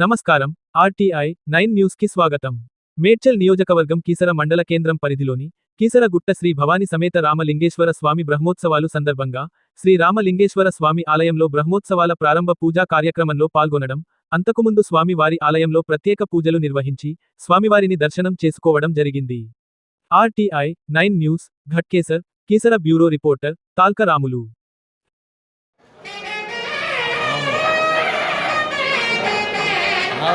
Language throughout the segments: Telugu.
నమస్కారం. ఆర్టీఐ నైన్ న్యూస్కి స్వాగతం. మేడ్చల్ నియోజకవర్గం కీసర మండల కేంద్రం పరిధిలోని కీసరగుట్ట శ్రీ భవాని సమేత రామలింగేశ్వర స్వామి బ్రహ్మోత్సవాలు సందర్భంగా శ్రీ రామలింగేశ్వర స్వామి ఆలయంలో బ్రహ్మోత్సవాల ప్రారంభ పూజా కార్యక్రమంలో పాల్గొనడం అంతకుముందు స్వామి వారి ఆలయంలో ప్రత్యేక పూజలు నిర్వహించి స్వామివారిని దర్శనం చేసుకోవడం జరిగింది. RTI nine news Ghatkesar Keesara bureau reporter Talkaramulu.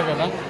Ankara'dan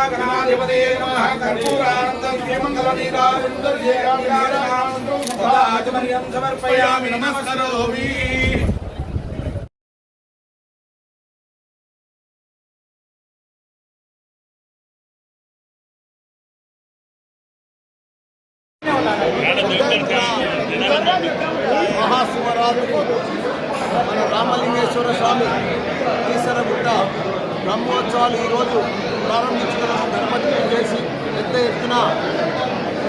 శ్రీ నమః. కర్పూరానందం శ్రీమంగళనీరాజమర్యం సమర్పయామి. నమస్కరోమి. మహాశివరాత్రి మన రామలింగేశ్వర స్వామి ఈశ్వరగుట్ట బ్రహ్మోత్సవాలు ఈరోజు ప్రారంభించుకున్నాము గణపతి పూజ చేసి పెద్ద ఎత్తున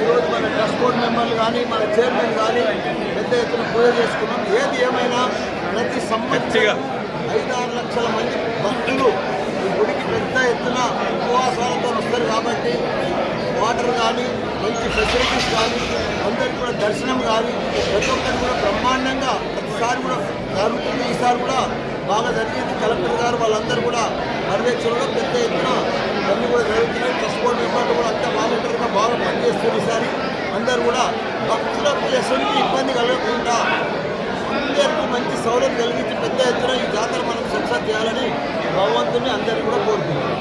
ఈరోజు మన ట్రస్ట్ బోర్డు మెంబర్లు కానీ మన చైర్మన్ కానీ పెద్ద ఎత్తున పూజ చేసుకున్నాం. ఏది ఏమైనా ప్రతి సంవత్సరం ఐదారు లక్షల మంది భక్తులు ఈ గుడికి పెద్ద ఎత్తున ఉపవాసాలతో వస్తారు కాబట్టి వాటర్ కానీ మంచి ఫెసిలిటీస్ కానీ అందరికి కూడా దర్శనం కానీ ప్రతి ఒక్కరు కూడా బ్రహ్మాండంగా ప్రతిసారి కూడా జరుగుతుంది. ఈసారి కూడా బాగా జరిగింది. కలెక్టర్ గారు వాళ్ళందరూ కూడా పర్యవేక్షణలో పెద్ద ఎత్తున అన్ని కూడా అందరూ కూడా భక్తులకు ఎటువంటి ఇబ్బంది కలగకుండా అందరికీ మంచి సౌలభ్యం కలిగించి పెద్ద ఎత్తున ఈ జాతర మనం సక్సెస్ చేయాలని భగవంతుని అందరికీ కూడా కోరుకుంటున్నాం.